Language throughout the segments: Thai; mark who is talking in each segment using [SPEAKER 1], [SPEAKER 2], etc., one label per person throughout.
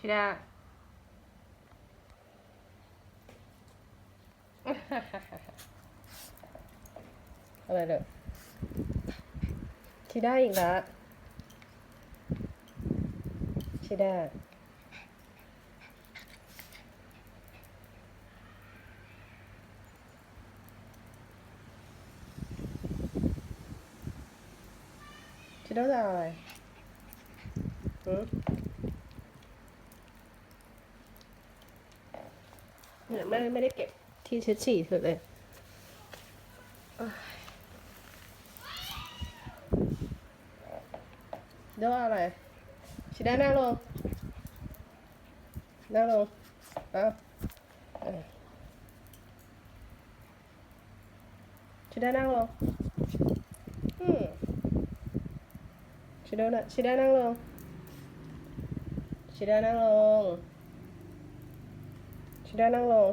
[SPEAKER 1] ชิดาอะไรเด้อชิดาอีกแล้วชิดาชิดาจะอะไรหืม เนี่ยไม่ไม่ได้เก็บที่เช็ดฉี่เธอเลยเดี๋ยวเอาอะไรชิดานั่งลงนั่งลงเอาเออชิดานั่งลงอืมชิดาน่ะชิดานั่งลงชิดานั่งลง ชิด้านั่งลง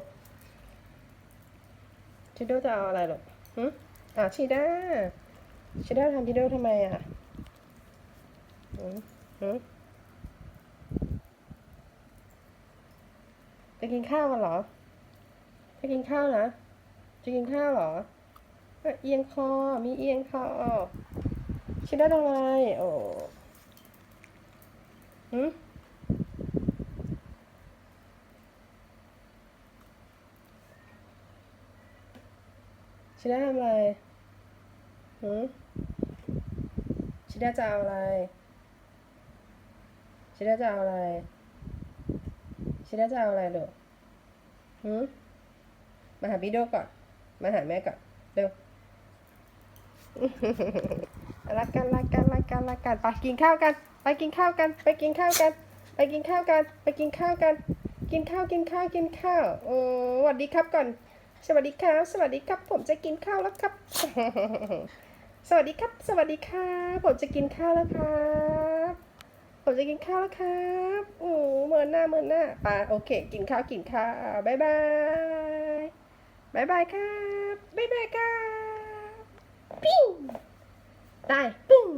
[SPEAKER 1] ชิดาจะเอาอะไรหรอหึอะชิด้าชิด้าทำชิดาทำไมอะหืมหืมจะกินข้าวกันเหรอ จะกินข้าวนะ จะกินข้าวเหรอ เอียงคอ มีเอียงคอชิดได้ทำไมโอ้หืม ชิดได้ทำอะไรหืมชิดาจะเอาอะไรชิดาจะเอาอะไรชิดาจะเอาอะไรลูกหืมมาหาพี่โดก่อน มาหาแม่ก่อน เร็วรักกันรักกันรักกันรักกันไปกินข้าวกัน ไปกินข้าวกัน ไปกินข้าวกัน ไปกินข้าวกัน ไปกินข้าวกัน กินข้าวกินข้าวกินข้าว โอ้สวัสดีครับก่อน สวัสดีครับ สวัสดีครับ ผมจะกินข้าวแล้วครับ สวัสดีครับ สวัสดีครับผมจะกินข้าวแล้วครับ ผมจะกินข้าวแล้วครับโอ้เหมินหน้าเหมินหน้าไปโอเค กินข้าวกินข้าวบายบายบายบายครับบายบายครับปิ้งได้ปุ้ง